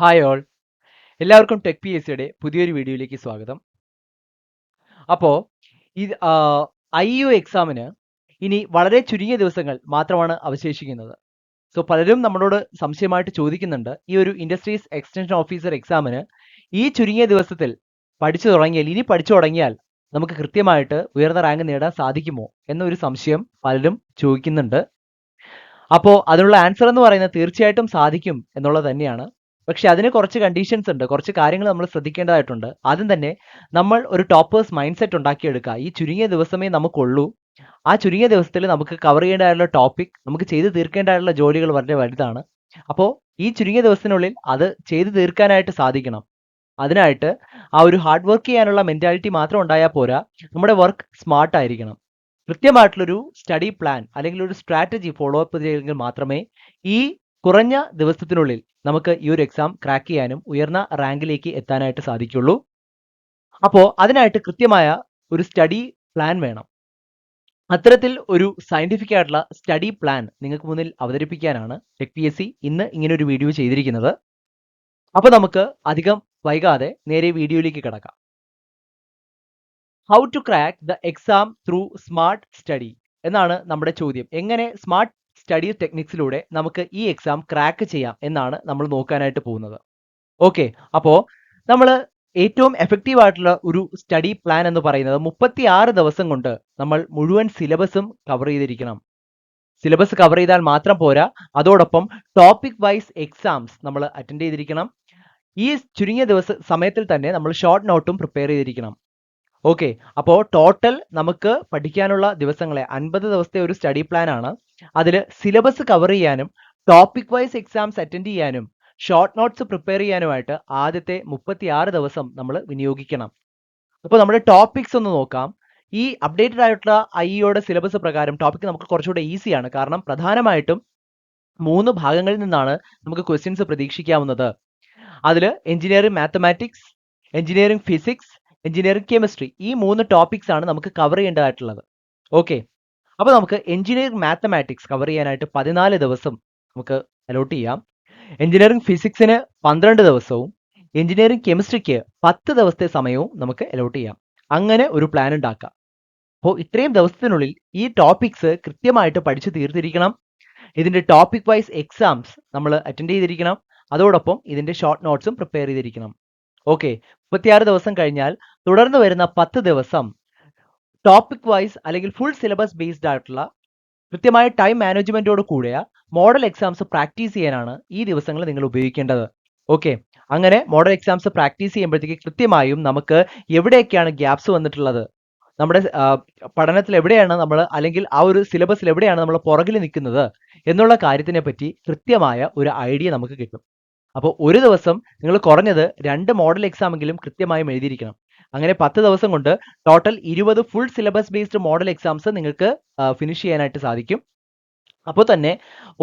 Hi all എല്ലാവർക്കും tech P S സിയുടെ പുതിയൊരു വീഡിയോയിലേക്ക് സ്വാഗതം. അപ്പോൾ ഈ ഐ യു എക്സാമിന് ഇനി വളരെ ചുരുങ്ങിയ ദിവസങ്ങൾ മാത്രമാണ് അവശേഷിക്കുന്നത്. സോ പലരും നമ്മളോട് സംശയമായിട്ട് ചോദിക്കുന്നുണ്ട്. ഈ ഒരു ഇൻഡസ്ട്രീസ് എക്സ്റ്റൻഷൻ ഓഫീസർ എക്സാമിന് ഈ ചുരുങ്ങിയ ദിവസത്തിൽ പഠിച്ചു തുടങ്ങിയാൽ ഇനി പഠിച്ചു തുടങ്ങിയാൽ നമുക്ക് കൃത്യമായിട്ട് ഉയർന്ന റാങ്ക് നേടാൻ സാധിക്കുമോ എന്നൊരു സംശയം പലരും ചോദിക്കുന്നുണ്ട്. അപ്പോൾ അതിനുള്ള ആൻസർ എന്ന് പറയുന്നത് തീർച്ചയായിട്ടും സാധിക്കും എന്നുള്ളത് തന്നെയാണ്. പക്ഷെ അതിന് കുറച്ച് കണ്ടീഷൻസ് ഉണ്ട്. കുറച്ച് കാര്യങ്ങൾ നമ്മൾ ശ്രദ്ധിക്കേണ്ടതായിട്ടുണ്ട്. ആദ്യം തന്നെ നമ്മൾ ഒരു ടോപ്പേഴ്സ് മൈൻഡ് സെറ്റ് ഉണ്ടാക്കിയെടുക്കുക. ഈ ചുരുങ്ങിയ ദിവസമേ നമുക്കുള്ളൂ. ആ ചുരുങ്ങിയ ദിവസത്തിൽ നമുക്ക് കവർ ചെയ്യേണ്ടതായുള്ള ടോപ്പിക് നമുക്ക് ചെയ്തു തീർക്കേണ്ടതായിട്ടുള്ള ജോലികൾ വളരെ വലുതാണ്. അപ്പോൾ ഈ ചുരുങ്ങിയ ദിവസത്തിനുള്ളിൽ അത് ചെയ്തു തീർക്കാനായിട്ട് സാധിക്കണം. അതിനായിട്ട് ആ ഒരു ഹാർഡ് വർക്ക് ചെയ്യാനുള്ള മെന്റാലിറ്റി മാത്രം ഉണ്ടായാൽ പോരാ. നമ്മുടെ വർക്ക് സ്മാർട്ട് ആയിരിക്കണം. കൃത്യമായിട്ടുള്ളൊരു സ്റ്റഡി പ്ലാൻ അല്ലെങ്കിൽ ഒരു സ്ട്രാറ്റജി ഫോളോ അപ്പ് ചെയ്തെങ്കിൽ മാത്രമേ ഈ കുറഞ്ഞ ദിവസത്തിനുള്ളിൽ നമുക്ക് ഈ ഒരു എക്സാം ക്രാക്ക് ചെയ്യാനും ഉയർന്ന റാങ്കിലേക്ക് എത്താനായിട്ട് സാധിക്കുള്ളൂ. അപ്പോൾ അതിനായിട്ട് കൃത്യമായ ഒരു സ്റ്റഡി പ്ലാൻ വേണം. അത്തരത്തിൽ ഒരു സയന്റിഫിക് ആയിട്ടുള്ള സ്റ്റഡി പ്ലാൻ നിങ്ങൾക്ക് മുന്നിൽ അവതരിപ്പിക്കാനാണ് ടെക് പി എസ് സി ഇന്ന് ഇങ്ങനെ ഒരു വീഡിയോ ചെയ്തിരിക്കുന്നത്. അപ്പോൾ നമുക്ക് അധികം വൈകാതെ നേരെ വീഡിയോയിലേക്ക് കിടക്കാം. How to crack the exam through smart study എന്നാണ് നമ്മുടെ ചോദ്യം. എങ്ങനെ സ്മാർട്ട് സ്റ്റഡി ടെക്നിക്സിലൂടെ നമുക്ക് ഈ എക്സാം ക്രാക്ക് ചെയ്യാം എന്നാണ് നമ്മൾ നോക്കാനായിട്ട് പോകുന്നത്. ഓക്കെ അപ്പോൾ നമ്മൾ ഏറ്റവും എഫക്റ്റീവ് ആയിട്ടുള്ള ഒരു സ്റ്റഡി പ്ലാൻ എന്ന് പറയുന്നത് മുപ്പത്തി ആറ് ദിവസം കൊണ്ട് നമ്മൾ മുഴുവൻ സിലബസും കവർ ചെയ്തിരിക്കണം. സിലബസ് കവർ ചെയ്താൽ മാത്രം പോരാ അതോടൊപ്പം ടോപ്പിക് വൈസ് എക്സാംസ് നമ്മൾ അറ്റൻഡ് ചെയ്തിരിക്കണം. ഈ ചുരുങ്ങിയ ദിവസ സമയത്തിൽ തന്നെ നമ്മൾ ഷോർട്ട് നോട്ടും പ്രിപ്പയർ ചെയ്തിരിക്കണം. ഓക്കെ അപ്പോൾ ടോട്ടൽ നമുക്ക് പഠിക്കാനുള്ള ദിവസങ്ങളെ അൻപത് ദിവസത്തെ ഒരു സ്റ്റഡി പ്ലാൻ ആണ്. അതിൽ സിലബസ് കവർ ചെയ്യാനും ടോപ്പിക് വൈസ് എക്സാംസ് അറ്റൻഡ് ചെയ്യാനും ഷോർട്ട് നോട്ട്സ് പ്രിപ്പയർ ചെയ്യാനുമായിട്ട് ആദ്യത്തെ മുപ്പത്തിയാറ് ദിവസം നമ്മൾ വിനിയോഗിക്കണം. അപ്പോൾ നമ്മുടെ ടോപ്പിക്സ് ഒന്ന് നോക്കാം. ഈ അപ്ഡേറ്റഡ് ആയിട്ടുള്ള ഐയുടെ സിലബസ് പ്രകാരം ടോപ്പിക് നമുക്ക് കുറച്ചുകൂടെ ഈസിയാണ് കാരണം പ്രധാനമായിട്ടും മൂന്ന് ഭാഗങ്ങളിൽ നിന്നാണ് നമുക്ക് ക്വസ്റ്റ്യൻസ് പ്രതീക്ഷിക്കാവുന്നത്. അതിൽ engineering mathematics engineering physics engineering chemistry. ഈ മൂന്ന് ടോപ്പിക്സ് ആണ് നമുക്ക് കവർ ചെയ്യേണ്ടതായിട്ടുള്ളത്. ഓക്കെ അപ്പോൾ നമുക്ക് എഞ്ചിനീയറിംഗ് മാത്തമാറ്റിക്സ് കവർ ചെയ്യാനായിട്ട് പതിനാല് ദിവസം നമുക്ക് അലോട്ട് ചെയ്യാം. എഞ്ചിനീയറിംഗ് ഫിസിക്സിന് പന്ത്രണ്ട് ദിവസവും എഞ്ചിനീയറിംഗ് കെമിസ്ട്രിക്ക് പത്ത് ദിവസത്തെ സമയവും നമുക്ക് അലോട്ട് ചെയ്യാം. അങ്ങനെ ഒരു പ്ലാൻ ഉണ്ടാക്കാം. അപ്പോൾ ഇത്രയും ദിവസത്തിനുള്ളിൽ ഈ ടോപ്പിക്സ് കൃത്യമായിട്ട് പഠിച്ചു തീർത്തിരിക്കണം. ഇതിന്റെ ടോപ്പിക് വൈസ് എക്സാംസ് നമ്മൾ അറ്റൻഡ് ചെയ്തിരിക്കണം. അതോടൊപ്പം ഇതിന്റെ ഷോർട്ട് നോട്ട്സും പ്രിപ്പയർ ചെയ്തിരിക്കണം. ഓക്കെ. മുപ്പത്തിയാറ് ദിവസം കഴിഞ്ഞാൽ തുടർന്ന് വരുന്ന പത്ത് ദിവസം ടോപ്പിക് വൈസ് അല്ലെങ്കിൽ ഫുൾ സിലബസ് ബേസ്ഡ് ആയിട്ടുള്ള കൃത്യമായ ടൈം മാനേജ്മെന്റോട് കൂടിയ മോഡൽ എക്സാംസ് പ്രാക്ടീസ് ചെയ്യാനാണ് ഈ ദിവസങ്ങൾ നിങ്ങൾ ഉപയോഗിക്കേണ്ടത്. ഓക്കെ. അങ്ങനെ മോഡൽ എക്സാംസ് പ്രാക്ടീസ് ചെയ്യുമ്പോഴത്തേക്ക് കൃത്യമായും നമുക്ക് എവിടെയൊക്കെയാണ് ഗ്യാപ്സ് വന്നിട്ടുള്ളത്? നമ്മുടെ പഠനത്തിൽ എവിടെയാണ് നമ്മൾ അല്ലെങ്കിൽ ആ ഒരു സിലബസിൽ എവിടെയാണ് നമ്മൾ പുറകിൽ നിൽക്കുന്നത് എന്നുള്ള കാര്യത്തിനെ പറ്റി കൃത്യമായ ഒരു ഐഡിയ നമുക്ക് കിട്ടും. അപ്പോൾ ഒരു ദിവസം നിങ്ങൾ കുറഞ്ഞത് രണ്ട് മോഡൽ എക്സാമെങ്കിലും കൃത്യമായും എഴുതിയിരിക്കണം. അങ്ങനെ പത്ത് ദിവസം കൊണ്ട് ടോട്ടൽ ഇരുപത് full syllabus based model exams നിങ്ങൾക്ക് ഫിനിഷ് ചെയ്യാനായിട്ട് സാധിക്കും. അപ്പോൾ തന്നെ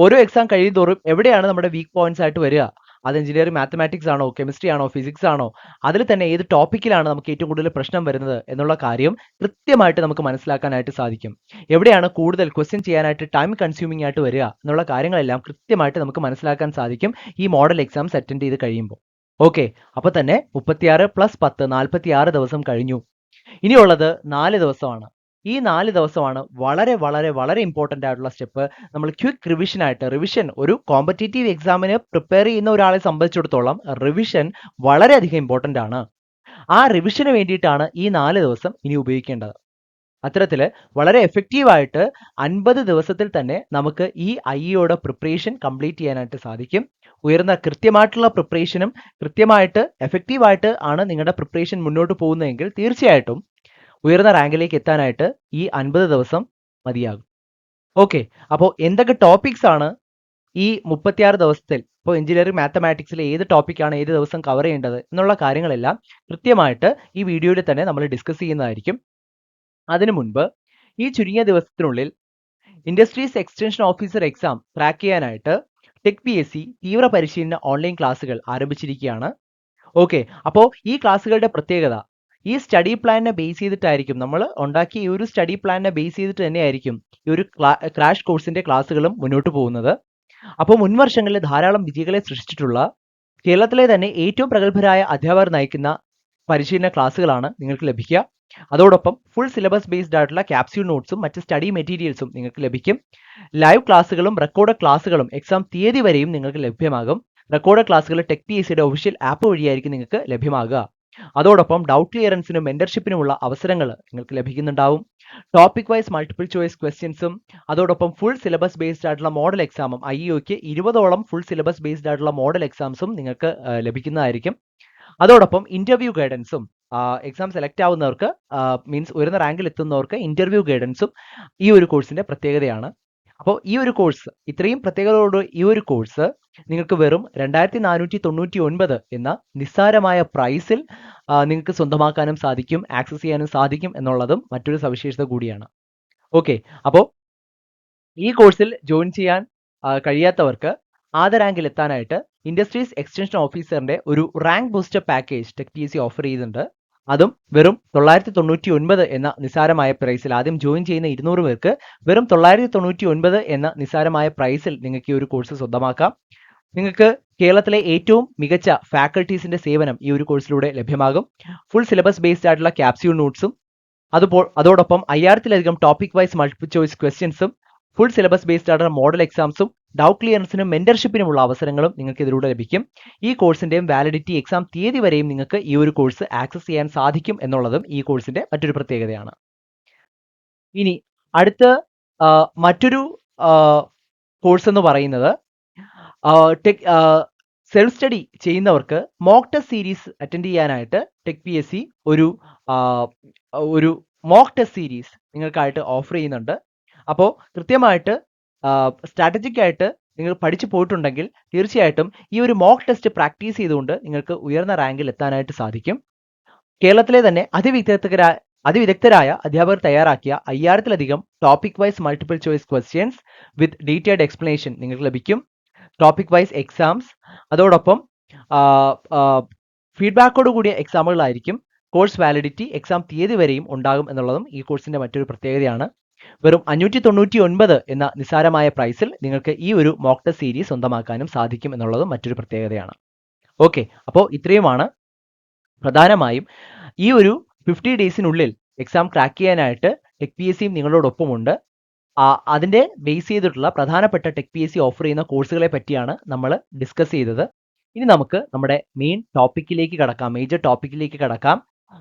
ഓരോ എക്സാം കഴിയുന്തോറും എവിടെയാണ് നമ്മുടെ വീക്ക് പോയിന്റ്സ് ആയിട്ട് വരിക? അത് എഞ്ചിനീയറിംഗ് മാത്തമാറ്റിക്സ് ആണോ കെമിസ്ട്രി ആണോ ഫിസിക്സ് ആണോ അതിൽ തന്നെ ഏത് ടോപ്പിക്കിലാണ് നമുക്ക് ഏറ്റവും കൂടുതൽ പ്രശ്നം വരുന്നത് എന്നുള്ള കാര്യം കൃത്യമായിട്ട് നമുക്ക് മനസ്സിലാക്കാനായിട്ട് സാധിക്കും. എവിടെയാണ് കൂടുതൽ ക്വസ്റ്റ്യൻ ചെയ്യാനായിട്ട് ടൈം കൺസ്യൂമിംഗ് ആയിട്ട് വരിക എന്നുള്ള കാര്യങ്ങളെല്ലാം കൃത്യമായിട്ട് നമുക്ക് മനസ്സിലാക്കാൻ സാധിക്കും ഈ മോഡൽ എക്സാംസ് അറ്റൻഡ് ചെയ്ത് കഴിയുമ്പോൾ. ഓക്കെ അപ്പോൾ തന്നെ മുപ്പത്തിയാറ് പ്ലസ് പത്ത് നാൽപ്പത്തിയാറ് ദിവസം കഴിഞ്ഞു. ഇനിയുള്ളത് നാല് ദിവസമാണ്. ഈ നാല് ദിവസമാണ് വളരെ വളരെ വളരെ ഇമ്പോർട്ടന്റ് ആയിട്ടുള്ള സ്റ്റെപ്പ് നമ്മൾ ക്വിക്ക് റിവിഷൻ ആയിട്ട് റിവിഷൻ ഒരു കോമ്പറ്റേറ്റീവ് എക്സാമിന് പ്രിപ്പയർ ചെയ്യുന്ന ഒരാളെ സംബന്ധിച്ചിടത്തോളം റിവിഷൻ വളരെയധികം ഇമ്പോർട്ടന്റ് ആണ്. ആ റിവിഷന് വേണ്ടിയിട്ടാണ് ഈ നാല് ദിവസം ഇനി ഉപയോഗിക്കേണ്ടത്. അത്തരത്തിൽ വളരെ എഫക്റ്റീവായിട്ട് അൻപത് ദിവസത്തിൽ തന്നെ നമുക്ക് ഈ ഐയുടെ പ്രിപ്പറേഷൻ കംപ്ലീറ്റ് ചെയ്യാനായിട്ട് സാധിക്കും. ഉയർന്ന കൃത്യമായിട്ടുള്ള പ്രിപ്പറേഷനും കൃത്യമായിട്ട് എഫക്റ്റീവായിട്ട് ആണ് നിങ്ങളുടെ പ്രിപ്പറേഷൻ മുന്നോട്ട് പോകുന്നതെങ്കിൽ തീർച്ചയായിട്ടും ഉയർന്ന റാങ്കിലേക്ക് എത്താനായിട്ട് ഈ അൻപത് ദിവസം മതിയാകും. ഓക്കെ അപ്പോൾ എന്തൊക്കെ ടോപ്പിക്സ് ആണ് ഈ മുപ്പത്തിയാറ് ദിവസത്തിൽ? ഇപ്പോൾ എഞ്ചിനീയറിംഗ് മാത്തമാറ്റിക്സിലെ ഏത് ടോപ്പിക്കാണ് ഏത് ദിവസം കവർ ചെയ്യേണ്ടത് എന്നുള്ള കാര്യങ്ങളെല്ലാം കൃത്യമായിട്ട് ഈ വീഡിയോയിൽ തന്നെ നമ്മൾ ഡിസ്കസ് ചെയ്യുന്നതായിരിക്കും. അതിനു മുൻപ് ഈ ചുരുങ്ങിയ ദിവസത്തിനുള്ളിൽ industries extension officer exam crack ചെയ്യാനായിട്ട് ടെക് പി എസ് സി തീവ്ര പരിശീലന ഓൺലൈൻ ക്ലാസ്സുകൾ ആരംഭിച്ചിരിക്കുകയാണ്. ഓക്കെ അപ്പോൾ ഈ ക്ലാസ്സുകളുടെ പ്രത്യേകത ഈ സ്റ്റഡി പ്ലാനിനെ ബേസ് ചെയ്തിട്ടായിരിക്കും നമ്മൾ ഉണ്ടാക്കിയ ഈ ഒരു സ്റ്റഡി പ്ലാനിനെ ബേസ് ചെയ്തിട്ട് തന്നെയായിരിക്കും ഈ ഒരു ക്രാഷ് കോഴ്സിന്റെ ക്ലാസ്സുകളും മുന്നോട്ട് പോകുന്നത്. അപ്പോൾ മുൻവർഷങ്ങളിൽ ധാരാളം വിജയികളെ സൃഷ്ടിച്ചിട്ടുള്ള കേരളത്തിലെ തന്നെ ഏറ്റവും പ്രഗത്ഭരായ അധ്യാപകർ നയിക്കുന്ന പരിശീലന ക്ലാസ്സുകളാണ് നിങ്ങൾക്ക് ലഭിക്കുക. അതോടൊപ്പം ഫുൾ സിലബസ് ബേസ്ഡ് ആയിട്ടുള്ള ക്യാപ്സ്യൂൾ നോട്ട്സും മറ്റ് സ്റ്റഡി മെറ്റീരിയൽസും നിങ്ങൾക്ക് ലഭിക്കും. ലൈവ് ക്ലാസ്സുകളും റെക്കോർഡ് ക്ലാസ്സുകളും എക്സാം തീയതി വരെയും നിങ്ങൾക്ക് ലഭ്യമാകും. റെക്കോർഡ് ക്ലാസ്സുകൾ ടെക് പി എസ് സിയുടെ ഒഫീഷ്യൽ ആപ്പ് വഴിയായിരിക്കും നിങ്ങൾക്ക് ലഭ്യമാകുക. അതോടൊപ്പം ഡൗട്ട് ക്ലിയറൻസിനും മെന്റർഷിപ്പിനുമുള്ള അവസരങ്ങൾ നിങ്ങൾക്ക് ലഭിക്കുന്നുണ്ടാവും. ടോപ്പിക് വൈസ് മൾട്ടിപ്പിൾ ചോയ്സ് ക്വസ്റ്റ്യൻസും അതോടൊപ്പം ഫുൾ സിലബസ് ബേസ്ഡ് ആയിട്ടുള്ള മോഡൽ എക്സാമും ഐ ഒക്ക് ഇരുപതോളം ഫുൾ സിലബസ് ബേസ്ഡ് ആയിട്ടുള്ള മോഡൽ എക്സാംസും നിങ്ങൾക്ക് ലഭിക്കുന്നതായിരിക്കും. അതോടൊപ്പം ഇന്റർവ്യൂ ഗൈഡൻസും എക്സാം സെലക്ട് ആവുന്നവർക്ക് മീൻസ് ഉയർന്ന റാങ്കിൽ എത്തുന്നവർക്ക് ഇന്റർവ്യൂ ഗൈഡൻസും ഈ ഒരു കോഴ്സിന്റെ പ്രത്യേകതയാണ്. അപ്പോൾ ഈ ഒരു കോഴ്സ് ഇത്രയും പ്രത്യേകതയോട് ഈ ഒരു കോഴ്സ് നിങ്ങൾക്ക് വെറും രണ്ടായിരത്തി നാനൂറ്റി തൊണ്ണൂറ്റി ഒൻപത് എന്ന നിസ്സാരമായ പ്രൈസിൽ നിങ്ങൾക്ക് സ്വന്തമാക്കാനും സാധിക്കും ആക്സസ് ചെയ്യാനും സാധിക്കും എന്നുള്ളതും മറ്റൊരു സവിശേഷത കൂടിയാണ്. ഓക്കെ അപ്പോൾ ഈ കോഴ്സിൽ ജോയിൻ ചെയ്യാൻ കഴിയാത്തവർക്ക് ആദ്യ റാങ്കിൽ എത്താനായിട്ട് ഇൻഡസ്ട്രീസ് എക്സ്റ്റൻഷൻ ഓഫീസറിന്റെ ഒരു rank booster package Tech T C offer ചെയ്യുന്നുണ്ട് അതും വെറും തൊള്ളായിരത്തി തൊണ്ണൂറ്റി ഒൻപത് എന്ന നിസ്സാരമായ പ്രൈസിൽ ആദ്യം ജോയിൻ ചെയ്യുന്ന ഇരുന്നൂറ് പേർക്ക് വെറും തൊള്ളായിരത്തി തൊണ്ണൂറ്റി ഒൻപത് എന്ന നിസ്സാരമായ പ്രൈസിൽ നിങ്ങൾക്ക് ഈ ഒരു കോഴ്സ് സ്വന്തമാക്കാം. നിങ്ങൾക്ക് കേരളത്തിലെ ഏറ്റവും മികച്ച ഫാക്കൽറ്റീസിന്റെ സേവനം ഈ ഒരു കോഴ്സിലൂടെ ലഭ്യമാകും. ഫുൾ സിലബസ് ബേസ്ഡ് ആയിട്ടുള്ള ക്യാപ്സ്യൂൾ നോട്ട്സും അതുപോ അതോടൊപ്പം അയ്യായിരത്തിലധികം ടോപ്പിക് വൈസ് മൾട്ടിപ്പിൾ ചോയ്സ് ക്വസ്റ്റ്യൻസും ഫുൾ സിലബസ് ബേസ്ഡ് ആയിട്ടുള്ള മോഡൽ എക്സാംസും ഡൗട്ട് ക്ലിയറൻസിനും മെന്റർഷിപ്പിനുമുള്ള അവസരങ്ങളും നിങ്ങൾക്ക് ഇതിലൂടെ ലഭിക്കും. ഈ കോഴ്സിന്റെയും വാലിഡിറ്റി എക്സാം തീയതി വരെയും നിങ്ങൾക്ക് ഈ ഒരു കോഴ്സ് ആക്സസ് ചെയ്യാൻ സാധിക്കും എന്നുള്ളതും ഈ കോഴ്സിന്റെ മറ്റൊരു പ്രത്യേകതയാണ്. ഇനി അടുത്ത മറ്റൊരു കോഴ്സ് എന്ന് പറയുന്നത് ടെക് സെൽഫ് സ്റ്റഡി ചെയ്യുന്നവർക്ക് മോക്ക് ടെസ്റ്റ് സീരീസ് അറ്റൻഡ് ചെയ്യാനായിട്ട് ടെക് പി എസ് സി ഒരു ഒരു മോക്ക് ടെസ്റ്റ് സീരീസ് നിങ്ങൾക്കായിട്ട് ഓഫർ ചെയ്യുന്നുണ്ട്. അപ്പോൾ കൃത്യമായിട്ട് സ്ട്രാറ്റജിക് ആയിട്ട് നിങ്ങൾ പഠിച്ചു പോയിട്ടുണ്ടെങ്കിൽ തീർച്ചയായിട്ടും ഈ ഒരു മോക്ക് ടെസ്റ്റ് പ്രാക്ടീസ് ചെയ്തുകൊണ്ട് നിങ്ങൾക്ക് ഉയർന്ന റാങ്കിൽ എത്താനായിട്ട് സാധിക്കും. കേരളത്തിലെ തന്നെ അതിവിദഗ്ധരായ അതിവിദഗ്ധരായ അധ്യാപകർ തയ്യാറാക്കിയ അയ്യായിരത്തിലധികം topic wise multiple choice questions with detailed explanation നിങ്ങൾക്ക് ലഭിക്കും. ടോപ്പിക് വൈസ് എക്സാംസ് അതോടൊപ്പം ഫീഡ്ബാക്കോട് കൂടിയ എക്സാമുകളായിരിക്കും കോഴ്സ് വാലിഡിറ്റി എക്സാം തീയതി വരെയും ഉണ്ടാകും എന്നുള്ളതും ഈ കോഴ്സിന്റെ മറ്റൊരു പ്രത്യേകതയാണ്. വെറും അഞ്ഞൂറ്റി തൊണ്ണൂറ്റി ഒൻപത് എന്ന നിസ്സാരമായ പ്രൈസിൽ നിങ്ങൾക്ക് ഈ ഒരു മോക്ക് സീരീസ് സ്വന്തമാക്കാനും സാധിക്കും എന്നുള്ളതും മറ്റൊരു പ്രത്യേകതയാണ്. ഓക്കെ അപ്പോൾ ഇത്രയുമാണ്. പ്രധാനമായും ഈ ഒരു ഫിഫ്റ്റി ഡേയ്സിനുള്ളിൽ എക്സാം ക്രാക്ക് ചെയ്യാനായിട്ട് ടെക് പി എസ് സിയും നിങ്ങളോടൊപ്പമുണ്ട്. ആ, അതിന്റെ ബേസ് ചെയ്തിട്ടുള്ള പ്രധാനപ്പെട്ട Tech P S C offer ചെയ്യുന്ന കോഴ്സുകളെ പറ്റിയാണ് നമ്മൾ ഡിസ്കസ് ചെയ്തത്. ഇനി നമുക്ക് നമ്മുടെ മെയിൻ ടോപ്പിക്കിലേക്ക് കടക്കാം മേജർ ടോപ്പിക്കിലേക്ക് കടക്കാം.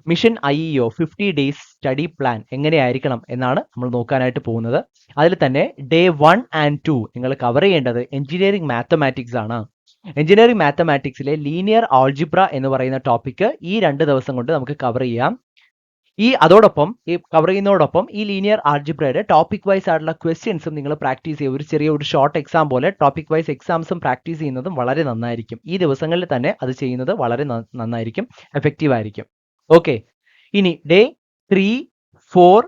Mission I E O fifty days study plan എങ്ങനെയായിരിക്കണം എന്നാണ് നമ്മൾ നോക്കാനായിട്ട് പോകുന്നത്. അതിൽ തന്നെ ഡേ വൺ ആൻഡ് ടു നിങ്ങൾ കവർ ചെയ്യേണ്ടത് എഞ്ചിനീയറിംഗ് മാത്തമാറ്റിക്സ് ആണ്. എഞ്ചിനീയറിംഗ് മാത്തമാറ്റിക്സിലെ ലീനിയർ ആൾജിബ്ര എന്ന് പറയുന്ന ടോപ്പിക്ക് ഈ രണ്ട് ദിവസം കൊണ്ട് നമുക്ക് കവർ ചെയ്യാം. ഈ അതോടൊപ്പം ഈ കവർ ചെയ്യുന്നതോടൊപ്പം ഈ ലീനിയർ ആൾജിബ്രയുടെ ടോപ്പിക് വൈസ് ആയിട്ടുള്ള ക്വസ്റ്റ്യൻസും നിങ്ങൾ പ്രാക്ടീസ് ചെയ്യുക. ഒരു ചെറിയ ഒരു ഷോർട്ട് എക്സാം പോലെ ടോപ്പിക് വൈസ് എക്സാംസും പ്രാക്ടീസ് ചെയ്യുന്നതും വളരെ നന്നായിരിക്കും. ഈ ദിവസങ്ങളിൽ തന്നെ അത് ചെയ്യുന്നത് വളരെ നന്നായിരിക്കും. എഫക്റ്റീവ് ആയിരിക്കും. ഓക്കെ ഇനി day three four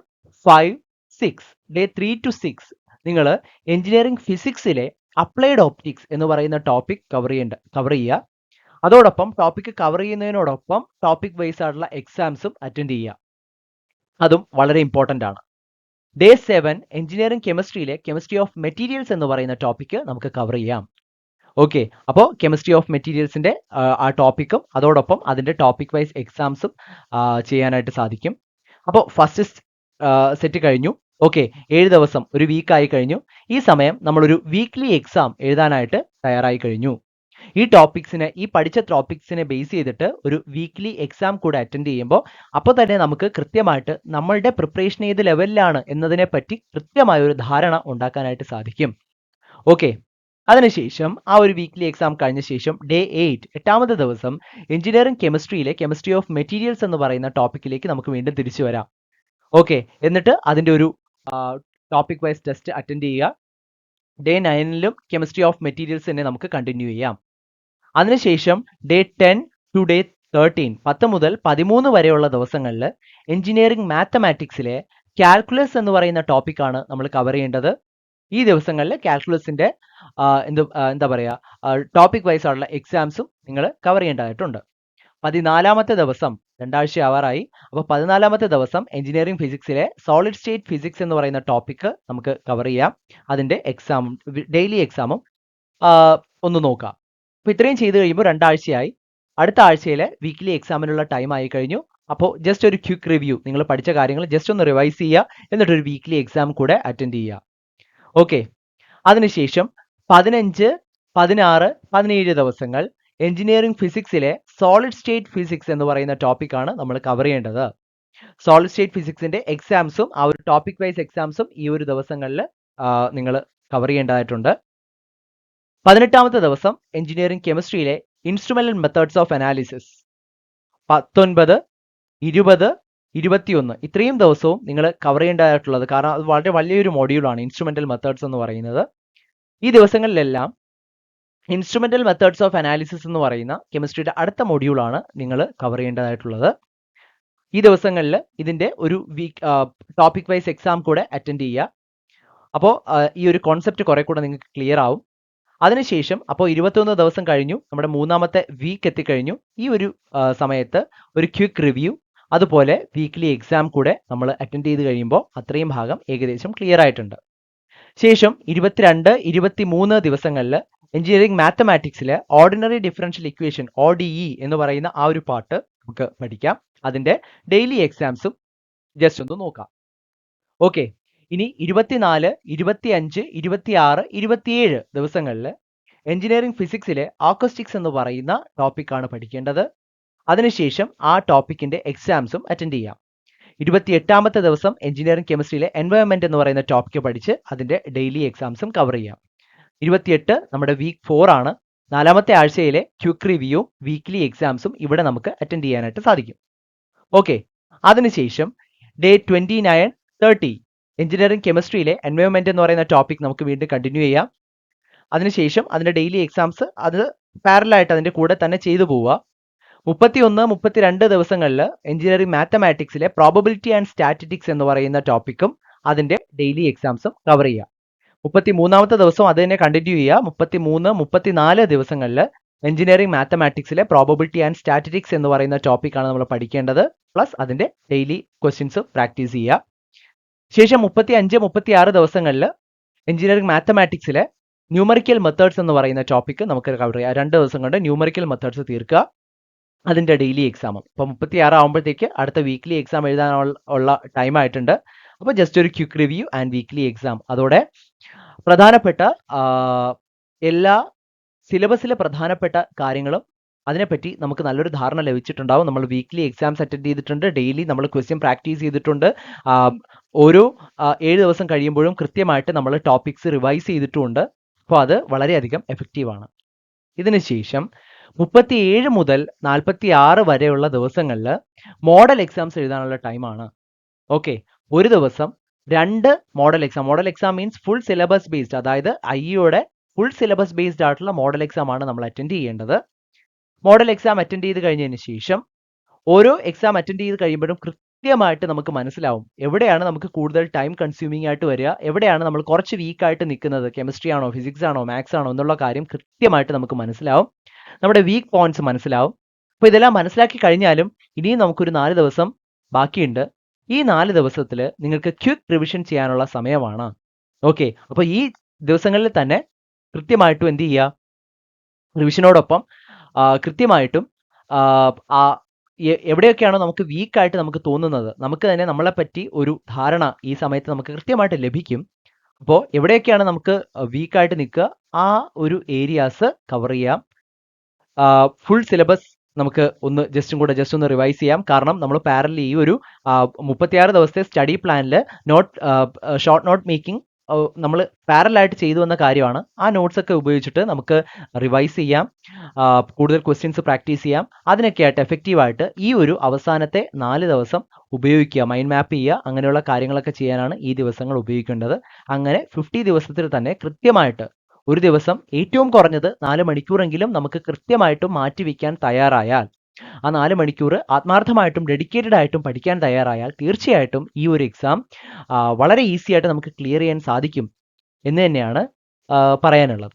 five six day three to six നിങ്ങൾ എഞ്ചിനീയറിംഗ് ഫിസിക്സിലെ അപ്ലൈഡ് ഓപ്റ്റിക്സ് എന്ന് പറയുന്ന ടോപ്പിക് കവർ ചെയ്യേണ്ട കവർ ചെയ്യുക. അതോടൊപ്പം ടോപ്പിക് കവർ ചെയ്യുന്നതിനോടൊപ്പം ടോപ്പിക് വൈസ് ആയിട്ടുള്ള എക്സാംസും അറ്റൻഡ് ചെയ്യുക. അതും വളരെ ഇമ്പോർട്ടന്റ് ആണ്. ഡേ സെവൻ എഞ്ചിനീയറിംഗ് കെമിസ്ട്രിയിലെ കെമിസ്ട്രി ഓഫ് മെറ്റീരിയൽസ് എന്ന് പറയുന്ന ടോപ്പിക്ക് നമുക്ക് കവർ ചെയ്യാം. ഓക്കെ അപ്പോൾ കെമിസ്ട്രി ഓഫ് മെറ്റീരിയൽസിന്റെ ആ ടോപ്പിക്കും അതോടൊപ്പം അതിന്റെ ടോപ്പിക് വൈസ് എക്സാംസും ചെയ്യാനായിട്ട് സാധിക്കും. അപ്പോൾ ഫസ്റ്റ് സെറ്റ് കഴിഞ്ഞു. ഓക്കെ ഏഴ് ദിവസം ഒരു വീക്കായി കഴിഞ്ഞു. ഈ സമയം നമ്മളൊരു വീക്ക്ലി എക്സാം എഴുതാനായിട്ട് തയ്യാറായി കഴിഞ്ഞു. ഈ ടോപ്പിക്സിനെ ഈ പഠിച്ച ടോപ്പിക്സിനെ ബേസ് ചെയ്തിട്ട് ഒരു വീക്ക്ലി എക്സാം കൂടെ അറ്റൻഡ് ചെയ്യുമ്പോൾ അപ്പോൾ തന്നെ നമുക്ക് കൃത്യമായിട്ട് നമ്മളുടെ പ്രിപ്പറേഷൻ ഏത് ലെവലിലാണ് എന്നതിനെ പറ്റി കൃത്യമായ ഒരു ധാരണ ഉണ്ടാക്കാനായിട്ട് സാധിക്കും. ഓക്കെ അതിനുശേഷം ആ ഒരു വീക്ക്ലി എക്സാം കഴിഞ്ഞ ശേഷം ഡേ എയ്റ്റ് എട്ടാമത്തെ ദിവസം എഞ്ചിനീയറിംഗ് കെമിസ്ട്രിയിലെ കെമിസ്ട്രി ഓഫ് മെറ്റീരിയൽസ് എന്ന് പറയുന്ന ടോപ്പിക്കിലേക്ക് നമുക്ക് വീണ്ടും തിരിച്ചു വരാം. ഓക്കെ എന്നിട്ട് അതിന്റെ ഒരു ടോപ്പിക് വൈസ് ടെസ്റ്റ് അറ്റൻഡ് ചെയ്യുക. ഡേ നയനിലും കെമിസ്ട്രി ഓഫ് മെറ്റീരിയൽസ് തന്നെ നമുക്ക് കണ്ടിന്യൂ ചെയ്യാം. അതിനുശേഷം day ten to day thirteen പത്ത് മുതൽ പതിമൂന്ന് വരെയുള്ള ദിവസങ്ങളിൽ എഞ്ചിനീയറിംഗ് മാത്തമാറ്റിക്സിലെ കാൽക്കുലസ് എന്ന് പറയുന്ന ടോപ്പിക്കാണ് നമ്മൾ കവർ ചെയ്യേണ്ടത്. ഈ ദിവസങ്ങളിൽ കാൽക്കുലസിന്റെ എന്ത് എന്താ പറയുക ടോപ്പിക് വൈസ് ആയിട്ടുള്ള എക്സാംസും നിങ്ങൾ കവർ ചെയ്യേണ്ടതായിട്ടുണ്ട്. പതിനാലാമത്തെ ദിവസം രണ്ടാഴ്ച ആവാറായി. അപ്പോൾ പതിനാലാമത്തെ ദിവസം എഞ്ചിനീയറിംഗ് ഫിസിക്സിലെ സോളിഡ് സ്റ്റേറ്റ് ഫിസിക്സ് എന്ന് പറയുന്ന ടോപ്പിക്ക് നമുക്ക് കവർ ചെയ്യാം. അതിന്റെ എക്സാം ഡെയിലി എക്സാമും ഒന്ന് നോക്കാം. അപ്പോൾ ഇത്രയും ചെയ്ത് കഴിയുമ്പോൾ രണ്ടാഴ്ചയായി. അടുത്ത ആഴ്ചയിലെ വീക്ക്ലി എക്സാമിനുള്ള ടൈം ആയി കഴിഞ്ഞു. അപ്പോൾ ജസ്റ്റ് ഒരു ക്വിക്ക് റിവ്യൂ നിങ്ങൾ പഠിച്ച കാര്യങ്ങൾ ജസ്റ്റ് ഒന്ന് റിവൈസ് ചെയ്യുക. എന്നിട്ടൊരു വീക്ക്ലി എക്സാം കൂടെ അറ്റൻഡ് ചെയ്യുക. ഓക്കെ അതിനുശേഷം പതിനഞ്ച് പതിനാറ് പതിനേഴ് ദിവസങ്ങൾ എഞ്ചിനീയറിംഗ് ഫിസിക്സിലെ സോളിഡ് സ്റ്റേറ്റ് ഫിസിക്സ് എന്ന് പറയുന്ന ടോപ്പിക്കാണ് നമ്മൾ കവർ ചെയ്യേണ്ടത്. സോളിഡ് സ്റ്റേറ്റ് ഫിസിക്സിന്റെ എക്സാംസും ആ ഒരു ടോപ്പിക് വൈസ് എക്സാംസും ഈ ഒരു ദിവസങ്ങളിൽ നിങ്ങൾ കവർ ചെയ്യേണ്ടതായിട്ടുണ്ട്. പതിനെട്ടാമത്തെ ദിവസം എഞ്ചിനീയറിംഗ് കെമിസ്ട്രിയിലെ ഇൻസ്ട്രുമെന്റൽ മെത്തേഡ്സ് ഓഫ് അനാലിസിസ് പത്തൊൻപത് ഇരുപത് ഇരുപത്തിയൊന്ന് ഇത്രയും ദിവസവും നിങ്ങൾ കവർ ചെയ്യേണ്ടതായിട്ടുള്ളത്. കാരണം അത് വളരെ വലിയൊരു മോഡ്യൂളാണ് ഇൻസ്ട്രുമെന്റൽ മെത്തേഡ്സ് എന്ന് പറയുന്നത്. ഈ ദിവസങ്ങളിലെല്ലാം ഇൻസ്ട്രുമെന്റൽ മെത്തേഡ്സ് ഓഫ് അനാലിസിസ് എന്ന് പറയുന്ന കെമിസ്ട്രിയുടെ അടുത്ത മോഡ്യൂളാണ് നിങ്ങൾ കവർ ചെയ്യേണ്ടതായിട്ടുള്ളത്. ഈ ദിവസങ്ങളിൽ ഇതിന്റെ ഒരു വീക്ക് ടോപ്പിക് വൈസ് എക്സാം കൂടെ അറ്റൻഡ് ചെയ്യുക. അപ്പോൾ ഈ ഒരു കോൺസെപ്റ്റ് കുറെ കൂടെ നിങ്ങൾക്ക് ക്ലിയർ ആവും. അതിനുശേഷം അപ്പോൾ ഇരുപത്തൊന്ന് ദിവസം കഴിഞ്ഞു നമ്മുടെ മൂന്നാമത്തെ വീക്ക് എത്തിക്കഴിഞ്ഞു. ഈ ഒരു സമയത്ത് ഒരു ക്വിക്ക് റിവ്യൂ അതുപോലെ വീക്ക്ലി എക്സാം കൂടെ നമ്മൾ അറ്റൻഡ് ചെയ്ത് കഴിയുമ്പോൾ അത്രയും ഭാഗം ഏകദേശം ക്ലിയർ ആയിട്ടുണ്ട്. ശേഷം ഇരുപത്തിരണ്ട് ഇരുപത്തി മൂന്ന് ദിവസങ്ങളിൽ എഞ്ചിനീയറിംഗ് മാത്തമാറ്റിക്സിലെ ഓർഡിനറി ഡിഫറൻഷ്യൽ ഇക്വേഷൻ ഒ എന്ന് പറയുന്ന ആ ഒരു പാർട്ട് നമുക്ക് പഠിക്കാം. അതിന്റെ ഡെയിലി എക്സാംസും ജസ്റ്റ് ഒന്ന് നോക്കാം. ഓക്കെ ഇനി ഇരുപത്തിനാല് ഇരുപത്തിയഞ്ച് ഇരുപത്തിയാറ് ഇരുപത്തിയേഴ് ദിവസങ്ങളിൽ എഞ്ചിനീയറിംഗ് ഫിസിക്സിലെ ആക്കോസ്റ്റിക്സ് എന്ന് പറയുന്ന ടോപ്പിക്കാണ് പഠിക്കേണ്ടത്. അതിനുശേഷം ആ ടോപ്പിക്കിന്റെ എക്സാംസും അറ്റൻഡ് ചെയ്യാം. ഇരുപത്തിയെട്ടാമത്തെ ദിവസം എഞ്ചിനീയറിംഗ് കെമിസ്ട്രിയിലെ എൻവയോൺമെന്റ് എന്ന് പറയുന്ന ടോപ്പിക്ക് പഠിച്ച് അതിന്റെ ഡെയിലി എക്സാംസും കവർ ചെയ്യാം. ഇരുപത്തിയെട്ട് നമ്മുടെ വീക്ക് ഫോർ ആണ്. നാലാമത്തെ ആഴ്ചയിലെ ക്യുക്ക് റിവ്യൂ വീക്ക്ലി എക്സാംസും ഇവിടെ നമുക്ക് അറ്റൻഡ് ചെയ്യാനായിട്ട് സാധിക്കും. ഓക്കെ അതിനുശേഷം day twenty nine thirty engineering കെമിസ്ട്രിയിലെ environment എന്ന് പറയുന്ന ടോപ്പിക് നമുക്ക് വീണ്ടും കണ്ടിന്യൂ ചെയ്യാം. അതിനുശേഷം അതിന്റെ ഡെയിലി എക്സാംസ് അത് പാരലായിട്ട് അതിന്റെ കൂടെ തന്നെ ചെയ്തു പോവുക. മുപ്പത്തിയൊന്ന് മുപ്പത്തിരണ്ട് ദിവസങ്ങളിൽ എഞ്ചിനീയറിംഗ് മാത്തമാറ്റിക്സിലെ പ്രോബബിലിറ്റി ആൻഡ് സ്റ്റാറ്റിറ്റിക്സ് എന്ന് പറയുന്ന ടോപ്പിക്കും അതിന്റെ ഡെയിലി എക്സാംസും കവർ ചെയ്യുക. മുപ്പത്തി മൂന്നാമത്തെ ദിവസം അത് തന്നെ കണ്ടിന്യൂ ചെയ്യുക. മുപ്പത്തി മൂന്ന് മുപ്പത്തിനാല് ദിവസങ്ങളിൽ എഞ്ചിനീയറിംഗ് മാത്തമാറ്റിക്സിലെ പ്രോബബിലിറ്റി ആൻഡ് സ്റ്റാറ്റിറ്റിക്സ് എന്ന് പറയുന്ന ടോപ്പിക്കാണ് നമ്മൾ പഠിക്കേണ്ടത്. പ്ലസ് അതിന്റെ ഡെയിലി ക്വസ്റ്റ്യൻസ് പ്രാക്ടീസ് ചെയ്യുക. ശേഷം മുപ്പത്തി അഞ്ച് മുപ്പത്തി ആറ് ദിവസങ്ങളിൽ എഞ്ചിനീയറിംഗ് മാത്തമാറ്റിക്സിലെ ന്യൂമറിക്കൽ മെത്തേഡ്സ് എന്ന് പറയുന്ന ടോപ്പിക്ക് നമുക്ക് കവർ ചെയ്യാം. രണ്ട് ദിവസം കൊണ്ട് ന്യൂമറിക്കൽ മെത്തേഡ്സ് തീർക്കുക. അതിന്റെ ഡെയിലി എക്സാമും അപ്പോൾ മുപ്പത്തി ആറ് ആകുമ്പോഴത്തേക്ക് അടുത്ത വീക്ക്ലി എക്സാം എഴുതാനുള്ള ടൈം ആയിട്ടുണ്ട്. അപ്പോൾ ജസ്റ്റ് ഒരു quick review and weekly exam അതോടെ പ്രധാനപ്പെട്ട എല്ലാ സിലബസിലെ പ്രധാനപ്പെട്ട കാര്യങ്ങളും അതിനെപ്പറ്റി നമുക്ക് നല്ലൊരു ധാരണ ലഭിച്ചിട്ടുണ്ടാവും. നമ്മൾ വീക്ക്ലി എക്സാംസ് അറ്റൻഡ് ചെയ്തിട്ടുണ്ട്. ഡെയിലി നമ്മൾ ക്വസ്റ്റ്യൻ പ്രാക്ടീസ് ചെയ്തിട്ടുണ്ട്. ഓരോ ഏഴ് ദിവസം കഴിയുമ്പോഴും കൃത്യമായിട്ട് നമ്മൾ ടോപ്പിക്സ് റിവൈസ് ചെയ്തിട്ടുമുണ്ട് അപ്പോൾ അത് വളരെയധികം എഫക്റ്റീവാണ് ഇതിനുശേഷം മുപ്പത്തിയേഴ് മുതൽ നാൽപ്പത്തി ആറ് വരെയുള്ള ദിവസങ്ങളിൽ മോഡൽ എക്സാംസ് എഴുതാനുള്ള ടൈമാണ് ഓക്കെ ഒരു ദിവസം രണ്ട് model exam model exam means full syllabus based അതായത് ഐ ഐയുടെ ഫുൾ സിലബസ് ബേസ്ഡ് ആയിട്ടുള്ള മോഡൽ എക്സാം ആണ് നമ്മൾ അറ്റൻഡ് ചെയ്യേണ്ടത്. മോഡൽ എക്സാം അറ്റൻഡ് ചെയ്ത് കഴിഞ്ഞതിന് ശേഷം ഓരോ എക്സാം അറ്റൻഡ് ചെയ്ത് കഴിയുമ്പോഴും കൃത്യമായിട്ട് നമുക്ക് മനസ്സിലാവും. എവിടെയാണ് നമുക്ക് കൂടുതൽ ടൈം കൺസ്യൂമിംഗ് ആയിട്ട് വരിക? എവിടെയാണ് നമ്മൾ കുറച്ച് വീക്ക് ആയിട്ട് നിൽക്കുന്നത്? കെമിസ്ട്രി ആണോ ഫിസിക്സ് ആണോ മാത്സ് ആണോ എന്നുള്ള കാര്യം കൃത്യമായിട്ട് നമുക്ക് മനസ്സിലാവും. നമ്മുടെ വീക്ക് പോയിന്റ്സ് മനസ്സിലാവും. അപ്പോൾ ഇതെല്ലാം മനസ്സിലാക്കി കഴിഞ്ഞാലും ഇനിയും നമുക്കൊരു നാല് ദിവസം ബാക്കിയുണ്ട്. ഈ നാല് ദിവസത്തിൽ നിങ്ങൾക്ക് ക്വിക്ക് റിവിഷൻ ചെയ്യാനുള്ള സമയമാണ്. ഓക്കെ അപ്പോൾ ഈ ദിവസങ്ങളിൽ തന്നെ കൃത്യമായിട്ടും എന്ത് ചെയ്യുക? റിവിഷനോടൊപ്പം കൃത്യമായിട്ടും എവിടെയൊക്കെയാണോ നമുക്ക് വീക്കായിട്ട് നമുക്ക് തോന്നുന്നത് നമുക്ക് തന്നെ നമ്മളെ പറ്റി ഒരു ധാരണ ഈ സമയത്ത് നമുക്ക് കൃത്യമായിട്ട് ലഭിക്കും. അപ്പോൾ എവിടെയൊക്കെയാണ് നമുക്ക് വീക്കായിട്ട് നിൽക്കുക? ആ ഒരു ഏരിയാസ് കവർ ചെയ്യാം. ഫുൾ സിലബസ് നമുക്ക് ഒന്ന് ജസ്റ്റും കൂടെ ജസ്റ്റ് ഒന്ന് റിവൈസ് ചെയ്യാം. കാരണം നമ്മൾ പാരലി ഈ ഒരു മുപ്പത്തിയാറ് ദിവസത്തെ സ്റ്റഡി പ്ലാനിൽ നോട്ട് ഷോർട്ട് നോട്ട് മേക്കിംഗ് നമ്മൾ പാരലായിട്ട് ചെയ്തു വന്ന കാര്യമാണ്. ആ നോട്ട്സ് ഒക്കെ ഉപയോഗിച്ചിട്ട് നമുക്ക് റിവൈസ് ചെയ്യാം. കൂടുതൽ ക്വസ്റ്റ്യൻസ് പ്രാക്ടീസ് ചെയ്യാം. അതിനൊക്കെ ആയിട്ട് എഫക്റ്റീവായിട്ട് ഈ ഒരു അവസാനത്തെ നാല് ദിവസം ഉപയോഗിക്കുക. മൈൻഡ് മാപ്പ് ചെയ്യുക. അങ്ങനെയുള്ള കാര്യങ്ങളൊക്കെ ചെയ്യാനാണ് ഈ ദിവസങ്ങൾ ഉപയോഗിക്കേണ്ടത്. അങ്ങനെ ഫിഫ്റ്റി ദിവസത്തിൽ തന്നെ കൃത്യമായിട്ട് ഒരു ദിവസം ഏറ്റവും കുറഞ്ഞത് നാല് മണിക്കൂറെങ്കിലും നമുക്ക് കൃത്യമായിട്ടും മാറ്റിവെക്കാൻ തയ്യാറായാൽ ആ നാല് മണിക്കൂർ ആത്മാർത്ഥമായിട്ടും ഡെഡിക്കേറ്റഡ് ആയിട്ടും പഠിക്കാൻ തയ്യാറായാൽ തീർച്ചയായിട്ടും ഈ ഒരു എക്സാം വളരെ ഈസി ആയിട്ട് നമുക്ക് ക്ലിയർ ചെയ്യാൻ സാധിക്കും എന്ന് തന്നെയാണ് പറയാനുള്ളത്.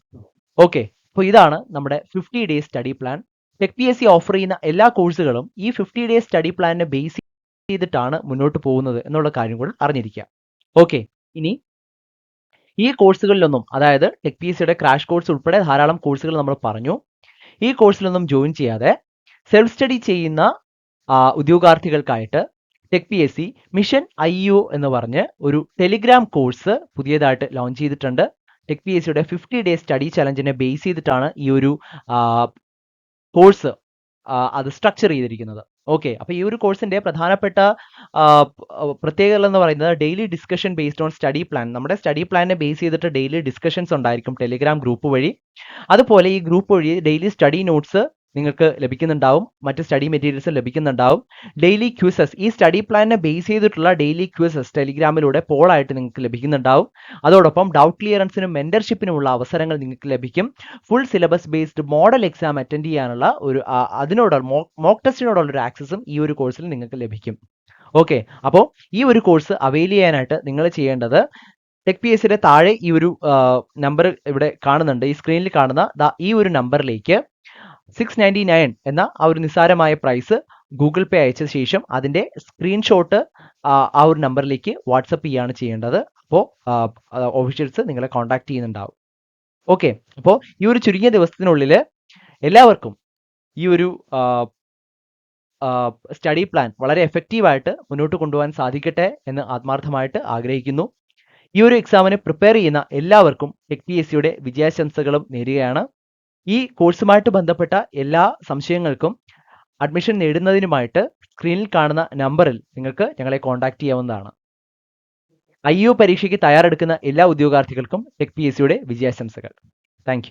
ഓക്കെ അപ്പോൾ ഇതാണ് നമ്മുടെ fifty day study plan Tech P S C offer ചെയ്യുന്ന എല്ലാ കോഴ്സുകളും ഈ ഫിഫ്റ്റി ഡേ സ്റ്റഡി പ്ലാനിനെ ബേസ് ചെയ്തിട്ടാണ് മുന്നോട്ട് പോകുന്നത് എന്നുള്ള കാര്യം കൂടെ അറിഞ്ഞിരിക്കുക. ഓക്കെ ഇനി ഈ കോഴ്സുകളിലൊന്നും അതായത് ടെക് പി എസ് സിയുടെ ക്രാഷ് കോഴ്സ് ഉൾപ്പെടെ ധാരാളം കോഴ്സുകൾ നമ്മൾ പറഞ്ഞു. ഈ കോഴ്സിലൊന്നും ജോയിൻ ചെയ്യാതെ സെൽഫ് സ്റ്റഡി ചെയ്യുന്ന ഉദ്യോഗാർത്ഥികൾക്കായിട്ട് Tech P S C mission I O എന്ന് പറഞ്ഞ് ഒരു ടെലിഗ്രാം കോഴ്സ് പുതിയതായിട്ട് ലോഞ്ച് ചെയ്തിട്ടുണ്ട്. ടെക് പി എസ് സിയുടെ ഫിഫ്റ്റി ഡേ സ്റ്റഡി ചലഞ്ചിനെ ബേസ് ചെയ്തിട്ടാണ് ഈ ഒരു കോഴ്സ് അത് സ്ട്രക്ചർ ചെയ്തിരിക്കുന്നത്. ഓക്കെ അപ്പോൾ ഈ ഒരു കോഴ്സിന്റെ പ്രധാനപ്പെട്ട പ്രത്യേകത എന്ന് പറയുന്നത് daily discussion based on study plan നമ്മുടെ സ്റ്റഡി പ്ലാനിനെ ബേസ് ചെയ്തിട്ട് ഡെയിലി ഡിസ്കഷൻസ് ഉണ്ടായിരിക്കും ടെലിഗ്രാം ഗ്രൂപ്പ് വഴി. അതുപോലെ ഈ ഗ്രൂപ്പ് വഴി ഡെയിലി സ്റ്റഡി നോട്ട്സ് നിങ്ങൾക്ക് ലഭിക്കുന്നുണ്ടാവും. മറ്റ് സ്റ്റഡി മെറ്റീരിയൽസ് ലഭിക്കുന്നുണ്ടാവും. ഡെയിലി ക്യൂസസ് ഈ സ്റ്റഡി പ്ലാനിനെ ബേസ് ചെയ്തിട്ടുള്ള ഡെയിലി ക്യൂസസ് ടെലിഗ്രാമിലൂടെ പോളായിട്ട് നിങ്ങൾക്ക് ലഭിക്കുന്നുണ്ടാവും. അതോടൊപ്പം ഡൗട്ട് ക്ലിയറൻസിനും മെന്റർഷിപ്പിനുമുള്ള അവസരങ്ങൾ നിങ്ങൾക്ക് ലഭിക്കും. Full syllabus based model exam attend ചെയ്യാനുള്ള ഒരു അതിനോട് മോക്ക് ടെസ്റ്റിനോടുള്ള ഒരു ആക്സസും ഈ ഒരു കോഴ്സിൽ നിങ്ങൾക്ക് ലഭിക്കും. ഓക്കെ അപ്പോൾ ഈ ഒരു കോഴ്സ് അവൈൽ ചെയ്യാനായിട്ട് നിങ്ങൾ ചെയ്യേണ്ടത് ടെക് പി എസ് സിയുടെ താഴെ ഈ ഒരു നമ്പർ ഇവിടെ കാണുന്നുണ്ട്. ഈ സ്ക്രീനിൽ കാണുന്ന ഈ ഒരു നമ്പറിലേക്ക് സിക്സ് നയന്റി നയൻ എന്ന ആ ഒരു നിസ്സാരമായ പ്രൈസ് ഗൂഗിൾ പേ അയച്ച ശേഷം അതിന്റെ സ്ക്രീൻഷോട്ട് ആ ഒരു നമ്പറിലേക്ക് വാട്സപ്പ് ചെയ്യാണ് ചെയ്യേണ്ടത്. അപ്പോൾ ഓഫീഷ്യൽസ് നിങ്ങളെ കോൺടാക്ട് ചെയ്യുന്നുണ്ടാവും. ഓക്കെ അപ്പോൾ ഈ ഒരു ചുരുങ്ങിയ ദിവസത്തിനുള്ളിൽ എല്ലാവർക്കും ഈ ഒരു സ്റ്റഡി പ്ലാൻ വളരെ എഫക്റ്റീവായിട്ട് മുന്നോട്ട് കൊണ്ടുപോകാൻ സാധിക്കട്ടെ എന്ന് ആത്മാർത്ഥമായിട്ട് ആഗ്രഹിക്കുന്നു. ഈ ഒരു എക്സാമിന് പ്രിപ്പയർ ചെയ്യുന്ന എല്ലാവർക്കും ടെക് പി എസ് സിയുടെ വിജയാശംസകളും നേരുകയാണ്. ഈ കോഴ്സുമായിട്ട് ബന്ധപ്പെട്ട എല്ലാ സംശയങ്ങൾക്കും അഡ്മിഷൻ നേടുന്നതിനുമായിട്ട് സ്ക്രീനിൽ കാണുന്ന നമ്പറിൽ നിങ്ങൾക്ക് ഞങ്ങളെ കോൺടാക്ട് ചെയ്യാവുന്നതാണ്. ഐ യു പരീക്ഷയ്ക്ക് തയ്യാറെടുക്കുന്ന എല്ലാ ഉദ്യോഗാർത്ഥികൾക്കും ടെക് പി എസ് സിയുടെ വിജയാശംസകൾ. താങ്ക്